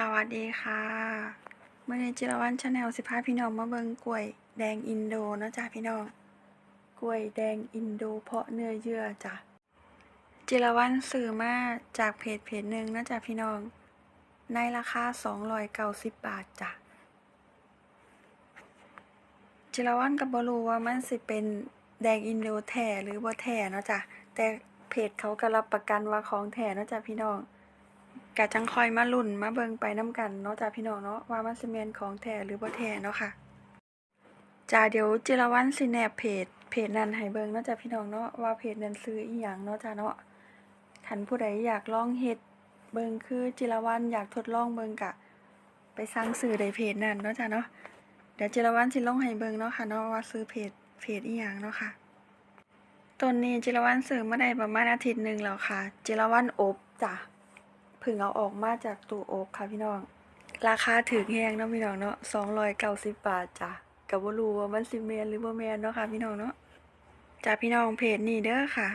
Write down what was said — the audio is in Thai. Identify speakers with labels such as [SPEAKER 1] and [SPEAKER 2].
[SPEAKER 1] สวัสดีค่ะเมื่อในจิรวันชาแนลสิพาพี่น้องมาเบิงกล้วยแดงอินโดเนาะจ้ะพี่น้อง กล้วยแดงอินโดเพาะเนื้อเยื่อจ้ะ จิรวันซื้อมาจากเพจเพจหนึ่งนะจ๊ะพี่น้อง ในราคา290บบาทจ้ะ จิรวันกับบรูว่ามันสิเป็นแดงอินโดแท้หรือบ่แท้เนาะจ้ะ แต่เพจเขาก็รับประกันว่าของแท้เนาะจ้ะพี่น้อง กะจังคอยมาลุ่นมาเบิงไปน้ำกันเนาะจ้ะพี่น้องเนาะว่ามันสิแม่นของแท้หรือบ่แท้เนาะค่ะจ้าเดี๋ยวจิรวันสิแนบเพจเพจนั้นให้เบิงเนาะจ้ะพี่น้องเนาะว่าเพจนั้นซื้ออีหยังเนาะจ้ะเนาะคันผู้ใดอยากลองเฮ็ดเบิงคือจิรวันอยากทดลองเบิงกะ ไปสั่งซื้อได้เพจนั้นเนาะจ้ะเนาะเดี๋ยวจิรวันสิลองให้เบิงเนาะค่ะเนาะว่าซื้อเพจเพจอีหยังเนาะค่ะต้นนี้จิรวันซื้อมาได้ประมาณอาทิตย์หนึ่งแล้วค่ะ จิรวันอบจ้ะ พึ่งเอาออกมาจากตู้อบค่ะพี่น้อง ราคาถือแฮงเนาะพี่น้องเนาะสองร้อยเก้าสิบบาทจ้ะก็บ่รู้ว่ามันสิเมนหรือบ่แมนเนาะค่ะพี่น้องเนาะจ้ะพี่น้องเพจนี้เด้อค่ะ